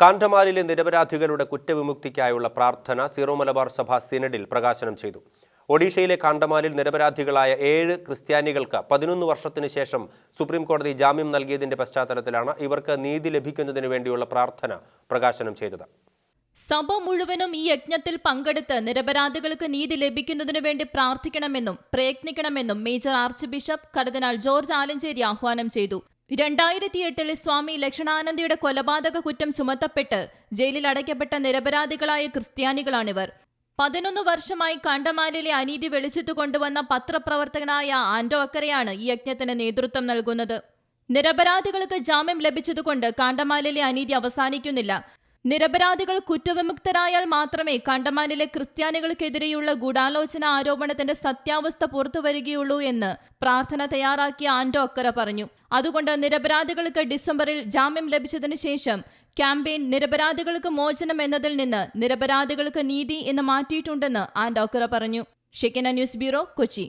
കാന്തമാലിലെ നിരപരാധികളുടെ കുറ്റവിമുക്തിക്കായുള്ള പ്രാർത്ഥന സീറോ മലബാർ സഭ സിനഡിൽ പ്രകാശനം ചെയ്തു. ഒഡീഷയിലെ കാണ്ടമാലിൽ നിരപരാധികളായ ഏഴ് ക്രിസ്ത്യാനികൾക്ക് പതിനൊന്ന് വർഷത്തിന് ശേഷം സുപ്രീം കോടതി ജാമ്യം നൽകിയതിന്റെ പശ്ചാത്തലത്തിലാണ് ഇവർക്ക് നീതി ലഭിക്കുന്നതിന് വേണ്ടിയുള്ള പ്രാർത്ഥന പ്രകാശനം ചെയ്തത്. സഭ മുഴുവനും ഈ യജ്ഞത്തിൽ പങ്കെടുത്ത് നിരപരാധികൾക്ക് നീതി ലഭിക്കുന്നതിനു വേണ്ടി പ്രാർത്ഥിക്കണമെന്നും പ്രയത്നിക്കണമെന്നും മേജർ ആർച്ച് ബിഷപ്പ് കർദിനാൾ ജോർജ് ആലഞ്ചേരി ആഹ്വാനം ചെയ്തു. രണ്ടായിരത്തി എട്ടിൽ സ്വാമി ലക്ഷണാനന്ദയുടെ കൊലപാതക കുറ്റം ചുമത്തപ്പെട്ട് ജയിലിൽ അടയ്ക്കപ്പെട്ട നിരപരാധികളായ ക്രിസ്ത്യാനികളാണിവർ. പതിനൊന്ന് വർഷമായി കണ്ടമാലിലെ അനീതി വെളിച്ചത്തു കൊണ്ടുവന്ന പത്രപ്രവർത്തകനായ ആൻഡോ അക്കരയാണ് ഈ യജ്ഞത്തിന് നേതൃത്വം നൽകുന്നത്. നിരപരാധികൾക്ക് ജാമ്യം ലഭിച്ചതുകൊണ്ട് കാണ്ടമാലിലെ അനീതി അവസാനിക്കുന്നില്ല. നിരപരാധികൾ കുറ്റവിമുക്തരായാൽ മാത്രമേ കണ്ടമാനിലെ ക്രിസ്ത്യാനികൾക്കെതിരെയുള്ള ഗൂഢാലോചന ആരോപണത്തിന്റെ സത്യാവസ്ഥ പുറത്തുവരികയുള്ളൂ എന്ന് പ്രാർത്ഥന തയ്യാറാക്കിയ ആന്റോ അക്കര പറഞ്ഞു. അതുകൊണ്ട് നിരപരാധികൾക്ക് ഡിസംബറിൽ ജാമ്യം ലഭിച്ചതിനു ശേഷം ക്യാമ്പയിൻ നിരപരാധികൾക്ക് മോചനം എന്നതിൽ നിന്ന് നിരപരാധികൾക്ക് നീതി എന്ന് മാറ്റിയിട്ടുണ്ടെന്ന് ആന്റോ അക്കര പറഞ്ഞു. Shekinah news bureau Kochi.